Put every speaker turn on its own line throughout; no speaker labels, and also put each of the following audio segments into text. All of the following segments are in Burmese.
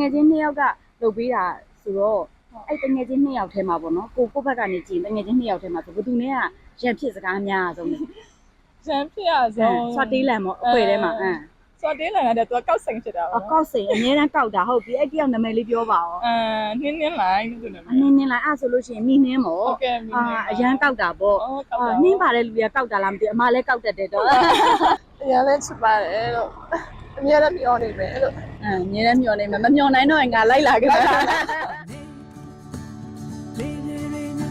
ငယ်ချင်းနှစ်ယောက်ကလုပ်ပေးတာဆိုတော့အဲ့တငယ်ချင်းနှစ်ယောက်ထဲမှာပေါ့နော်ကိုကိုယ့်ဘက်ကနေကြည့်ရင်တငယ်ချင်းနှစ်ယောက်ထဲမှာဆိုဘယ်သူနဲ့ကရန်ဖြစ်စကားများအဆုံးလဲ
ရန်ဖြစ်ရဆုံး
ဆွတ်တေးလန်ပေါ့အခွေထဲမှာအမ်
ဆွတ်တေးလန်ကတည်းကသူကကောက်စိန်ဖြစ်တာ
အကောက်စိန်အများတန်းကောက်တာဟုတ်ပြီအဲ့တယောက်နာမည်လေးပြောပါဦး
အဲနင်းနင်းလိုက်လို့ဆိုနေ
အနင်းနင်းလိုက်အဲ့ဆိုလို့ရှိရင်မိနှင်းပေါ့
ဟုတ်ကဲ့မိ
အာအရန်ကောက်တာပေါ့
အော်ကောက်
အာ
တာ
နှင်းပါတဲ့လူတွေကကောက်တာလားမသိဘူးအမလည်းကောက်တတ်တယ်တော့
အရင်လဲချစ်ပါတယ်လို့ အများနဲ့ပြောနေမယ်လို့
အမ်ငြင်းလည်းမျောနေမှာမမျောနိုင်တော့ရင်ငါလိုက်လာခဲ့တာ
လေးလေးလေးနဲ့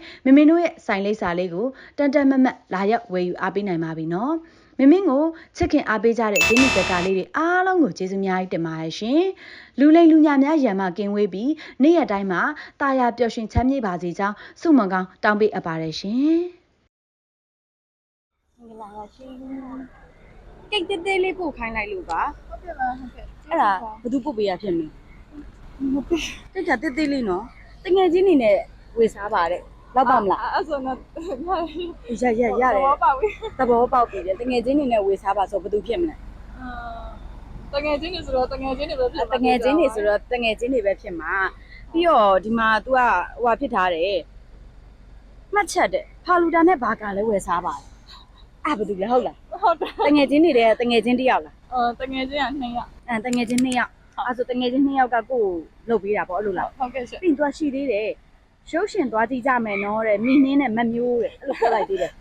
မမင်းတို့ရဲ့ site လိပ်စာလေးကိုတန်တန်မတ်မတ်လာရောက်ဝယ်ယူအားပေးနိုင်ပါပြီနော်မမင်းကိုချစ်ခင်အားပေးကြတဲ့ဂျင်းနီတက်ကလေးတွေအားလုံးကိုကျေးဇူးများကြီးတင်ပါတယ်ရှင်လူလိမ်လူညာများရံမကင်းဝေးပြီးနေ့ရက်တိုင်းမှာတာယာပျော်ရွှင်ချမ်းမြေ့ပါစေကြောင်းဆုမွန်ကောင်းတောင်းပေးအပ်ပါတယ်ရှင်
မင်္ဂလာပါရှင်ကိတ်သေးသေးလေးပို့ခိုင်းလိုက်လို့ပါ
ဟုတ်ကဲ့ပါဟုတ်ကဲ့
အဲ့ဒါဘယ်သူပို့ပေးရဖြစ်မလဲကိတ်ကသေးသေးလေးနော်တငယ်ချင်းနေနဲ့ဝေစားပါတဲ့ လောက်ပါမလား
အဲ့ဆိုတော့
ရရရတယ်
ဘောပါပြီ
သဘောပေါက်ပြီလေတငယ်ချင်းနေနဲ့ဝေစားပါဆိုဘယ်သူဖြစ်မလဲ
တငယ်ချင်းတွေဆိုတော့တငယ်ချင်းတွေပဲဖြစ်
တငယ်ချင်းနေဆိုတော့တငယ်ချင်းတွေပဲဖြစ်မှာပြီးတော့ဒီမှာ तू ကဟိုဟာဖြစ်ထားတယ်မှတ်ချက်တဲ့ဖာလူတာနဲ့ဘာကလည်းဝယ်စားပါအဲ့ဘယ်သူလဲဟုတ်လား
ဟုတ်တယ်
တငယ်ချင်းနေတဲ့တငယ်ချင်းတစ်ယောက်လား
အော်တငယ်ချင်းက2ရက်
အဲတငယ်ချင်းနှစ်ယောက်အဲ့ဆိုတငယ်ချင်းနှစ်ယောက်ကကိုယ်လှုပ်ပေးတာပေါ့အဲ့လိုလား
ဟုတ်ကဲ့ရှင်
ပြီးတော့ရှိသေးတယ် ရုပ်ရှင်သွားကြည့်ကြမယ်နော်တဲ့မိနှင်းနဲ့မမျိုးတဲ့အဲ့လိုပြောလိုက်သေးတယ်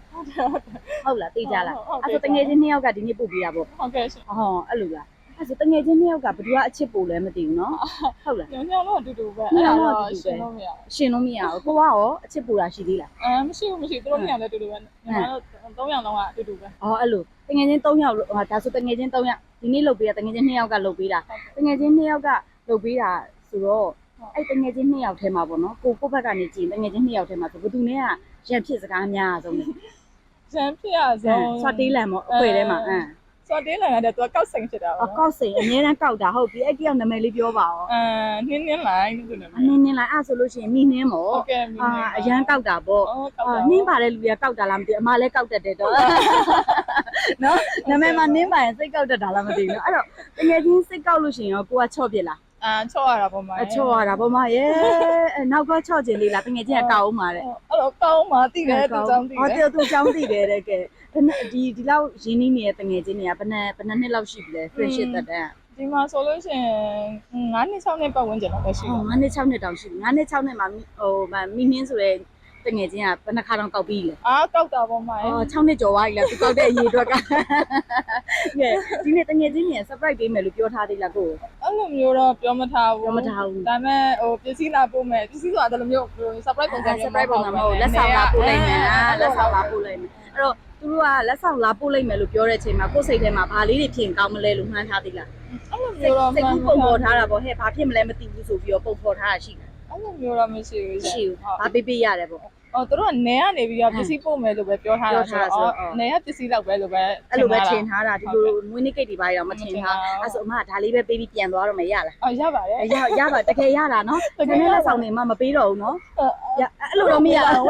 ဟုတ်လားသိကြလားအဲ့ဆိုတငယ်ချင်းနှစ်ယောက်ကဒီနေ့ပို့ပေးတာပေါ့
ဟုတ်ကဲ့ရှင်
ဟောအဲ့လိုလားအဲ့ဆိုတငယ်ချင်းနှစ်ယောက်ကဘယ်သူကအချစ်ပို့လဲမသိဘူးနော်ဟုတ်လား
ညောင်ညောင်တော့အတူတူပဲအဲ့ဒါတော့ရှင်းလို့မရဘူး
ရှင်လို့မရဘူးကိုကရောအချစ်ပို့တာရှိသေးလား
အဲမရှိဘူးမရှိသူတို့ညောင်လည်းအတူတူပဲညီမတို့3ယောက်လုံးကအတူတူပဲ
ဟောအဲ့လိုတငယ်ချင်း3ယောက်လို့ဟာဒါဆိုတငယ်ချင်း3ယောက်ဒီနေ့လုပ်ပေးတာတငယ်ချင်း2ယောက်ကလုပ်ပေးတာတငယ်ချင်း2ယောက်ကလုပ်ပေးတာဆိုတော့ အဲ့တငယ်ချင်း2ယောက်ထဲမှာပေါ့နော်ကိုကိုယ့်ဘက်ကနေကြည့်တငယ်ချင်း2ယောက်ထဲမှာဆိုဘယ်သူနဲ့ကရန်ဖြစ်စကားများအဆုံးလဲ
ရန်ဖြစ်ရဆုံး
ဆွတ်တေးလန်ပေါ့အခွေထဲမှာအမ်
ဆွတ်တေးလန်ကတည်းကသူကကောက်စိန်ဖြစ်တာ
အ
ပေါ့
ကောက်စိန်အများတန်းကောက်တာဟုတ်ပြီအဲ့တယောက်နာမည်လေးပြောပါဦး
အဲနင်းနင်းလိုက်လို့ဆိုနေ
အနင်းနင်းလိုက်အဲ့ဆိုလို့ရှိရင်မိနှင်းပေါ့
ဟုတ်ကဲ့မိ
အာအရန်ကောက်တာပေါ့
အော်ကောက်
အာ
တာ
နင်းပါတဲ့လူတွေကကောက်တာလားမသိဘူးအမလည်းကောက်တတ်တယ်တော့နော်နာမည်မှာနင်းပါရင်စိတ်ကောက်တတ်တာလားမသိဘူးနော်အဲ့တော့တကယ်ချင်းစိတ်ကောက်လို့ရှိရင်ရောကိုကချော့ပြစ်လား
အာချော့ရတာပေါ့မ
အချော့ရတာပေါ့မရဲ့အဲ့နောက်ကချော့ခြင်းလေးလားတကယ်ချင်းကကောက်အောင်ပါတဲ့
အဲ့တော့ကောင်းမှတိတယ်သူကြောင့်တိ
ဟော
တယ်
တဲ့သူကြောင်းသိတယ်တဲ့ကဲဘယ်နဲ့ဒီဒီလောက်ရင်းနှီးနေတဲ့တငယ်ချင်းတွေကဘယ်နဲ့ဘယ်နဲ့နှစ်လောက်ရှိပြီလဲ friendship တက်တဲ့
ဒီမှာဆိုလို့ရှိရင်9နှစ်6နှစ်ပတ်ဝန်းကျင်လောက်ပဲရှိ
ဟော
တယ်
9နှစ်6နှစ်တောင်ရှိပြီ9နှစ်6နှစ်မှာမိဟိုမမိနှင်းဆိုတဲ့ တငယ်ချင်းကဘယ်နှခါတော့ကောက်ပြီးလဲ
အားကောက်တာပေါ့မရဲ့
အော်6နှစ်ကျော်သွားပြီလားသူကောက်တဲ့အရေးအတွက်ကကဲဒီနေ့တငယ်ချင်းမြန် surprise ပေးမယ်လို့ပြောထားသေးလားကို
အဲ့လိုမျိုးတော့ပြောမထားဘူး
ပြောမထားဘူး
ဒါပေမဲ့ဟိုပစ္စည်းလာပို့မယ်ပစ္စည်းဆိုတာအဲ့လိုမျိုးဟို surprise ပုံစံမျိုး
surprise ပုံစံမဟုတ်လက်ဆောင်လာပို့လိုက်မယ်အာလက်ဆောင်လာပို့လိုက်မယ်အဲ့တော့သူတို့ကလက်ဆောင်လာပို့လိုက်မယ်လို့ပြောတဲ့အချိန်မှာကိုယ်စိတ်ထဲမှာဘာလေးတွေဖြစ်ရင်ကောင်းမလဲလို့မှန်းထားသေးလား
အဲ့လို
စိတ်
မျိုးတော့
စိတ်ကူးပုံပေါ်ထားတာပေါ့ဟဲ့ဘာဖြစ်မလဲမသိဘူးဆိုပြီးတော့ပုံပေါ်ထားတာရှိတယ်
အဲ့လိုမျိုးတော့မရှိဘူး
ရှိဘူး
ဟုတ်
ဘာပေးပေးရတယ်ပေါ့
အော်သူတို့ကနေကနေပြီးတော့ပစ္စည်းပို့မယ်လို့ပဲပြောထားတာဆို
ပြောထားတာဆို
တော့
အော်
နေကပစ္စည်းလောက်ပဲလို့ပဲ
အဲ့လိုပဲထင်
တာ
ထားတာဒီလိုမွေးနေ့ကိတ်တွေပါတော့မထင်ထားအဲ့ဆိုအမကဒါလေးပဲပေးပြီးပြန်သွားတော့မယ်ရလား
အော်ရပါတယ်
ရရပါတကယ်ရတာနော်တကယ်လက်ဆောင်နေမှမပေးတော့ဘူးနော်ရအဲ့လိုတော့မရဘူး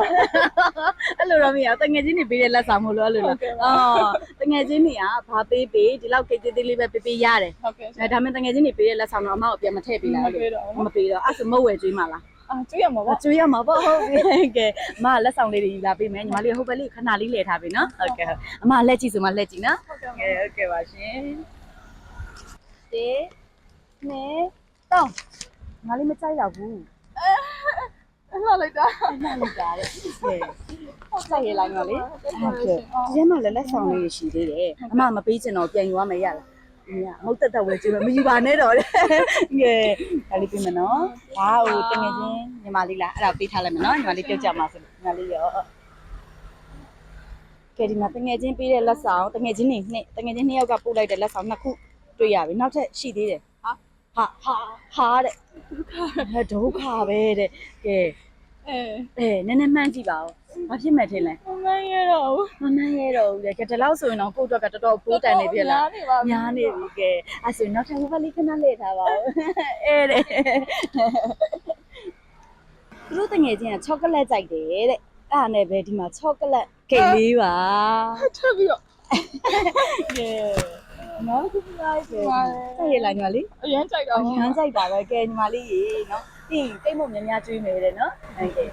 အဲ့လိုတော့မရဘူးတငယ်ချင်းတွေပေးတဲ့လက်ဆောင်မဟုတ်လို့အဲ့လိုလားအော်တငယ်ချင်းတွေကဘာပေးပေးဒီလောက်ကိတ်သေးသေးလေးပဲပေးပေးရတယ်
ဟုတ်ကဲ့
အဲဒါမှတငယ်ချင်းတွေပေးတဲ့လက်ဆောင်တော့အမကိုပြန်မထည့်ပေးလားအဲ့လိုမပေးတော့အဲ့ဆိုမဟုတ်ဝယ်ကျွေးမှာလား
အာကျွေးရမှာပေါ့
ကျွေးရမှာပေါ့ဟုတ်ပြီကဲအမလက်ဆောင်လေးတွေယူလာပေးမယ်ညီမလေးဟုတ်ပဲလေးခဏလေးလဲထားပြီနော်ဟုတ်ကဲ့အမလက်ကြည့်ဆိုမှလက်ကြည့်နော်
ဟုတ်ကဲ့
ကဲဟုတ်ကဲ့ပါရှင်တေနေတော့ငါလေးမကြိုက်တော့ဘူး
အဲ့လိုလိုက်တာ
အဲ့နားလိုက်တာတဲ့ကဲကြိုက်ရလားငါလေးဟုတ်ကဲ့ဒီထဲမှာလည်းလက်ဆောင်လေးရှိသေးတယ်အမမပေးချင်တော့ပြန်ယူရမယ်ရလား မရဟုတ်တက်တက်ဝယ်ကြည့်မယ်မယူပါနဲ့တော့တဲ့ကဲဒါလေးပြင်မယ်နော်ဒါဟိုတငယ်ချင်းညီမလေးလားအဲ့ဒါပေးထားလိုက်မယ်နော်ညီမလေးပြောကြမှာဆိုညီမလေးရောကဲဒီမှာတငယ်ချင်းပေးတဲ့လက်ဆောင်တငယ်ချင်းနေနှစ်တငယ်ချင်းနှစ်ယောက်ကပို့လိုက်တဲ့လက်ဆောင်နှစ်ခုတွေ့ရပြီနောက်ထပ်ရှိသေးတယ်ဟာဟာဟာဟာတဲ့ဒုက္ခပဲတဲ့ကဲ
အဲ
အဲနည်းနည်းမှန်းကြည့်ပါဦးဘာဖြစ်မဲ့ထင်လဲ
မမရတော့ဘူး
မမှန်းရတော့ဘူးလေကဲဒီလောက်ဆိုရင်တော့ကိုယ့်အတွက်ကတော်တော်ပိုးတန်နေပြီလား
နေပါ
ညားနေပြီကဲအဲ့ဆိုရင်နောက်ထပ်ဟိုဘက်လေးခဏလေးထားပါဦးအဲတဲ့သူတို့တငယ်ချင်းကချောကလက်ကြိုက်တယ်တဲ့အဲ့ဒါနဲ့ပဲဒီမှာချောကလက်ဂိတ်လေးပါ
ထပ်ပြီးတော့
ကဲနောက်တစ်ခုလိုက်ပဲဆက်ရလာညီမလေး
အရင်ကြိုက်တာ
အရမ်းကြိုက်တာပဲကဲညီမလေးရေနော် ပြီးရင်တိတ်မို့များများကျွေးမယ်တဲ့နော်ဟုတ်ကဲ့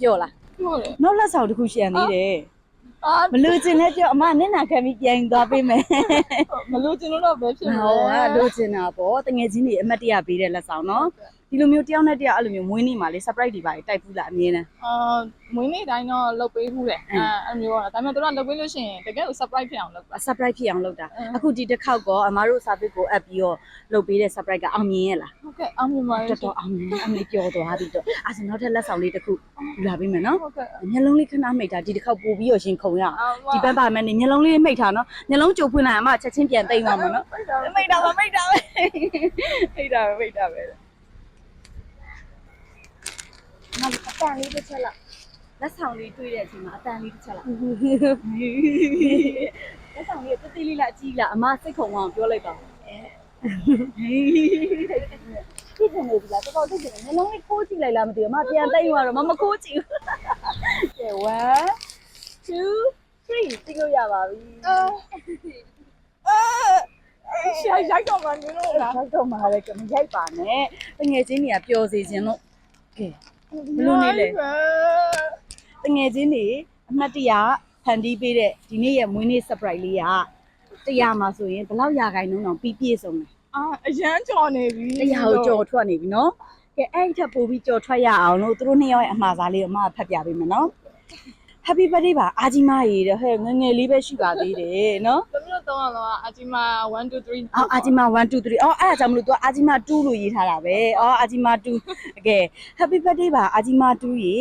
ပြောလား
ဟုတ်တယ်
နောက်လက်ဆောင်တစ်ခုရှိရသေးတယ်
အာ
မလို့ချင်လဲပြောအမနင့်နာခံပြီးပြန်သွားပေးမယ်
မလို့ကျင်လို့တော့ပဲဖြစ်။မှာ
ဟောအဲ့လိုချင်တာပေါ့တငယ်ချင်းတွေအမတ်တရပေးတဲ့လက်ဆောင်နော်။ ဒီလိုမျိုးတယောက်နဲ့တယောက်အဲ့လိုမျိုးမွေးနေ့မှာလေ surprise တွေပါတိုက်ဘူးလားအမြင်နဲ့
အာမွေးနေ့တိုင်းတော့လုပ်ပေးဘူးလေအဲအဲ့မျိုးတော့ဒါပေမဲ့တို့ကလုပ်ပေးလို့ရှိရင်တကယ်ကို surprise ဖြစ်အောင်လုပ်ပါ။
surprise ဖြစ်အောင်လုပ်တာ
အင်း။
အခုဒီတစ်ခေါက်ကောအမားတို့ service ကိုအပ်ပြီးတော့လုပ်ပေးတဲ့ surprise ကအောင်မြင်ရဲ့လား
ဟုတ်ကဲ့အောင်မြင်ပါ။ရဲ့
တော်တော်အောင်မြင်အမေပြောသွားပြီတော့။အဲ့ဆိုနောက်ထပ်လက်ဆောင်လေးတစ်ခုယူလာပေးမယ်နော်
ဟုတ်ကဲ့။
မျက်လုံးလေးခဏမိတ်တာဒီတစ်ခေါက်ပို့ပြီးတော့ရှင်ခုံရအောင်
အာ။
ဒီဘက်ပါမယ်နေမျက်လုံးလေးမိတ်ထားနော်။မျက်လုံးကြိုဖွင့်လိုက်အမချက်ချင်းပြန်သိမ့်သွားမှာနော်။မိတ်တာပါမိတ်တာပဲမိတ်တာပဲမိတ်တာပဲငါအ တန်လေးတစ်ချက်လောက်လက်ဆောင်လေးတွေ့တဲ့အချိန်မှာအတန်လေးတစ်ချက်လောက်လက်ဆောင်လေးတတိလေးလားအကြီးလားအမစိတ်ခုံအောင်ပြောလိုက်ပါဖြစ်နေပြီလားတော်တော်သိတယ်နှလုံးလေးခိုးကြည့်လိုက်လားမသိဘူးအမပြန်တိတ်သွားတော့မမခိုးကြည့်ဘူးကဲ1 2 3သိလို့ရပါပြီ
ရှာရိုက်တော့မှနင်တို့လား
ရောက်တော့မှာလေကမရိုက်ပါနဲ့တငယ်ချင်းတွေကပျော်စေခြင်းလို့ကဲ ဘလို့နေလဲတငယ်ချင်းတွေအမှတ်တရဖန်တီးပေးတဲ့ဒီနေ့ရဲ့မွေးနေ့ surprise လေးကတရားမှာဆိုရင်ဘယ်လောက်ရာခိုင်နှုန်းတော့ပြီးပြည့်စုံတယ်
အာအရန်ကြော်နေပြီ
တရားကိုကြော်ထွက်နေပြီနော်ကဲအဲ့ဒီထက်ပိုပြီးကြော်ထွက်ရအောင်လို့သူတို့နှစ်ယောက်ရဲ့အမှားစားလေးကိုအမကဖတ်ပြပေးမယ်နော် Happy birthday ပါအာကြီးမရေတဲ့ဟဲ့ငယ်ငယ်လေးပဲရှိပါသေးတယ်နော်
သမီးတို့တော့လောအာဂျီမာ1 2 3
အော်အာဂျီမာ1 2 3အော်အဲ့ဒါကြောင့်မလို့ तू အာဂျီမာ2လို့ရေးထားတာပဲအော်အာဂျီမာ2အကဲ Happy birthday ပါအာဂျီမာ2ရေ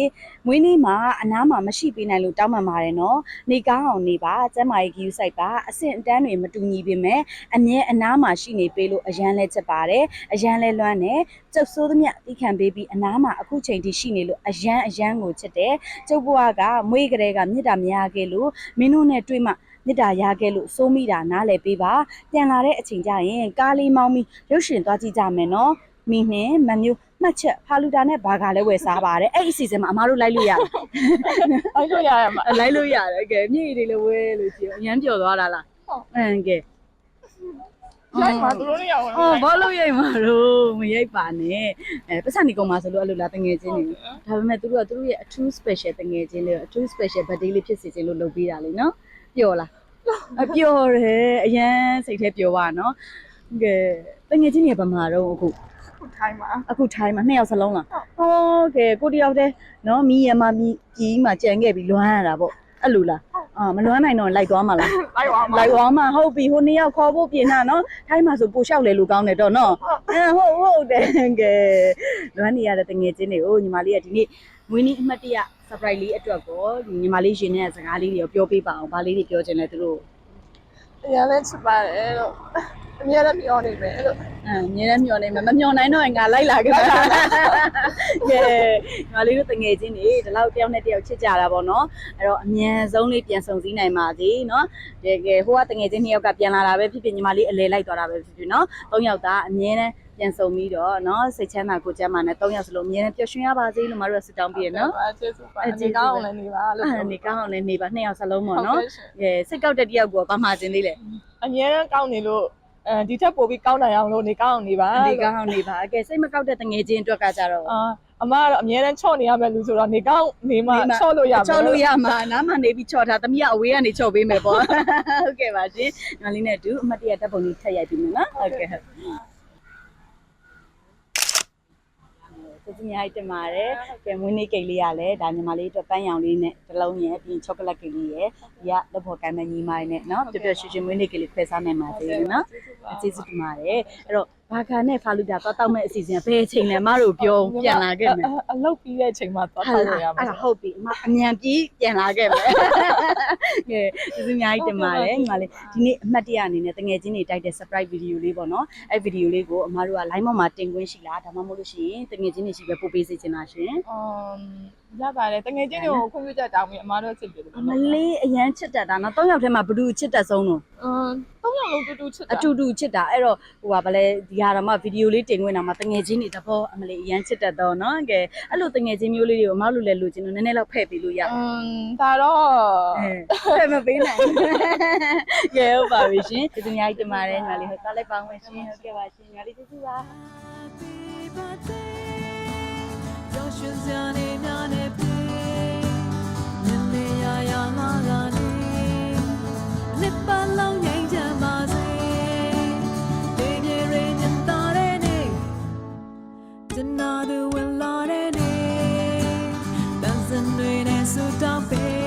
မွေးနေ့မှာအနားမှာမရှိပေးနိုင်လို့တောင်းပန်ပါတယ်နော်နေကောင်းအောင်နေပါကျမ်းမာရေးဂယူဆိုင်ပါအဆင့်အတန်းတွေမတူညီပေမဲ့အမြဲအနားမှာရှိနေပေးလို့အရန်လဲချက်ပါတယ်အရန်လဲလွမ်းတယ်ကျုပ်ဆိုးသမျှတိခံပေးပြီးအနားမှာအခုချိန်ထိရှိနေလို့အရန်အရန်ကိုချက်တယ်ကျုပ်ဘွားကမွေးကလေးကမြစ်တာမရခဲ့လို့မင်းတို့နဲ့တွေ့မှမြစ်တာရခဲ့လို့စိုးမိတာနားလဲပေးပါပြန်လာတဲ့အချိန်ကျရင်ကားလေးမောင်းပြီးရုပ်ရှင်သွားကြည့်ကြမယ်နော်မိနှင်းမမျိုးမှတ်ချက်ဖာလူတာနဲ့ဘာကလည်းဝယ်စားပါတယ်အဲ့ဒီအစီအစဉ်မှာအမားတို့လိုက်လို့ရတယ်
အဲ့လိုရရမှာ
လိုက်လို့ရတယ်ကဲမြေတွေလည်းဝဲလို့ရှိရင်အရန်ပျော်သွားတာလား
ဟုတ်
အင်းကဲ
ရိုက်မှာသူတို့လည်းရအောင်
အော်ဘာလို့ရိတ်မှာတော့မရိတ်ပါနဲ့အဲပတ်စံနေကုန်မှာဆိုလို့အဲ့လိုလားတငယ်ချင်းတွေဒါပေမဲ့သူတို့ကသူတို့ရဲ့အထူး special တငယ်ချင်းလေးအထူး special birthday လေးဖြစ်စေချင်လို့လုပ်ပေးတာလေနော်ပျော်လားအပျော်တယ်အရန်စိတ်ထဲပျော်ပါနော်ကဲတငယ်ချင်းတွေကဘာမှာတော့အခု
ထိုင်းမှာ
အခုထိုင်းမှာနှစ်ယောက်စလုံးလားဟုတ်ကဲကိုတယောက်တည်းနော်မီးရမမီးကြီးမှာကြံခဲ့ပြီးလွမ်းရတာပေါ့အဲ့လိုလား အာမလွမ်းနိုင်တော့လိုက်သွားမှာလား
လိုက်ပါမှာ
လိုက်သွားမှာဟုတ်ပြီဟိုနှစ်ယောက်ခေါ်ဖို့ပြင်တာနော်ထိုင်းမှာဆိုပိုလျှောက်လေလို့ကောင်းတယ်တော့နော်အဲဟုတ်ဟုတ်တယ်ကဲလွမ်းနေရတဲ့တငယ်ချင်းတွေကိုညီမလေးကဒီနေ့မွေးနေ့အမှတ်တရ surprise လေးအတွက်ကိုညီမလေးရှင်တဲ့စကားလေးတွေကိုပြောပေးပါအောင်ဗာလေးတွေပြောချင်တယ်သူတို့
အရင်လည်းချစ်ပါတယ်လို့အများလည်းပြောနေမယ်လို့
အဲမြဲတမ်းမျောနေမှာမမျောနိုင်တော့ရင်ငါလိုက်လာခဲ့တာကဲညီမလေးတို့တငယ်ချင်းတွေဒီလောက်တယောက်နဲ့တယောက်ချစ်ကြတာပေါ့နော်အဲ့တော့အမြန်ဆုံးလေးပြန်ဆုံစည်းနိုင်ပါစေနော်တကယ်ဟိုကတငယ်ချင်းနှစ်ယောက်ကပြန်လာတာပဲဖြစ်ဖြစ်ညီမလေးအလဲလိုက်သွားတာပဲဖြစ်ဖြစ်နော်သုံးယောက်သားအမြဲတမ်း ပြန်ဆုံပြီးတော့နော်စိတ်ချမ်းသာကိုယ်ကျမ်းမာနဲ့သုံးယောက်စလုံးအမြဲတမ်းပျော်ရွှင်ရပါစေလို့မတို့ကဆုတောင်းပေးရနော်
ကျေးဇူးပါအနေကောင်းအောင်လည်းနေပါလို့
အဲ့နေကောင်းအောင်လည်းနေပါနှစ်ယောက်စလုံးပေါ့
ဟုတ်
နော်
ကဲ့ရှင်
ကဲစိတ်ကောက်တဲ့တယောက်ကိုဘာမှခြင်းသေးလဲ
အများနဲ့ကောင်းနေလို့အဲဒီထက်ပိုပြီးကောင်းနိုင်အောင်လို့နေကောင်းအောင်နေပါ
နေကောင်းအောင်နေပါကဲစိတ်မကောက်တဲ့တငယ်ချင်းအတွက်ကကြတော့
အာအမကတော့အများနဲ့ချော့နေရမယ်လူဆိုတော့နေကောင်းနေမှချော့လို့ရမယ်
ချော်လို့ရမှာနားမှနေပြီးချော်ထားသမီးကအဝေးကနေချော်ပေးမယ်ပေါ့ဟုတ်ကဲ့ပါရှင်ညီမလေးနဲ့အတူအမတ်တရတပ်ပုံလေးထပ်ရိုက်ပြီးမယ်နော်ဟုတ်ကဲ့ဟုတ် ကျေးဇူးများတင်ပါတယ်။ကဲမွေးနေ့ကိတ်လေးရလဲဒါညီမလေးအတွက်ပန်းရောင်လေးနဲ့တစ်လုံးရယ်ပြီးချောကလက်ကိတ်လေးရယ်ဒီကလက်ဖို့ကိုင်းမညီမလေးနဲ့နော်ပြပြရွှေရွှေမွေးနေ့ကိတ်လေးခွဲစားနိုင်ပါသေးတယ်နော်။ကျေးဇူးတင်ပါတယ်။အဲ့တော့ ဘာခါနဲ့ဖာလူတာသွားတောက်မဲ့အစီအစဉ်ဘယ်အချိန်လဲမတို့ပြောပြန်လာခဲ့မယ်
အလုပ်ပြီးတဲ့အချိန်မှာသွား
ဟုတ်
ထောက်
လား
လို့ရမှာ
အဲ့ဒါဟုတ်ပြီအမအမြန်ပြေးပြန်လာခဲ့မယ်ကဲကျေးဇူးအများကြီးတင်ပါတယ်ညီမလေးဒီနေ့အမှတ်တရအနေနဲ့တငယ်ချင်းတွေတိုက်တဲ့ surprise video လေးပေါ့နော်အဲ့ video လေးကိုအမတို့က line ပေါ်မှာတင်ခွင့်ရှိလားဒါမှမဟုတ်လို့ရှိရင်တငယ်ချင်းတွေရှိပဲပို့ပေးစေချင်တာရှင်
အမ် ရပါတယ်တငယ်ချင်းတွေကိုခွင့်ပြုချက်တောင်းပြီးအမားတို့ချစ်တယ်လို့
မလေးအရန်ချစ်တတ်တာနော်၃ယောက်ထဲမှာဘယ်သူချစ်တတ်ဆုံးလို့
အမ်သုံးယောက်လုံးတူတူချစ်တာ
အတူတူချစ်တာအဲ့တော့ဟိုပါဗလဲဒီဟာတော့မှ video လေးတင်ခွင့်တာမှတငယ်ချင်းတွေတဘောအမလေးအရန်ချစ်တတ်တော့နော်ကဲအဲ့လိုတငယ်ချင်းမျိုးလေးတွေကိုအမတို့လည်းလိုချင်လို့နည်းနည်းတော့ဖဲ့ပေးလို့ရ
အမ်ဒါတော့
အဲမပေးနိုင်ကဲဟုတ်ပါပြီရှင်ကျေးဇူးအများကြီးတင်ပါတယ်ညီမလေးဟုတ်သားလိုက်ပါအောင်ရှင်ဟုတ်ကဲ့ပါရှင်ညီမလေးကျေးဇူးပါ
Happy birthday Another will lot in it. Dancing in a suit of pain.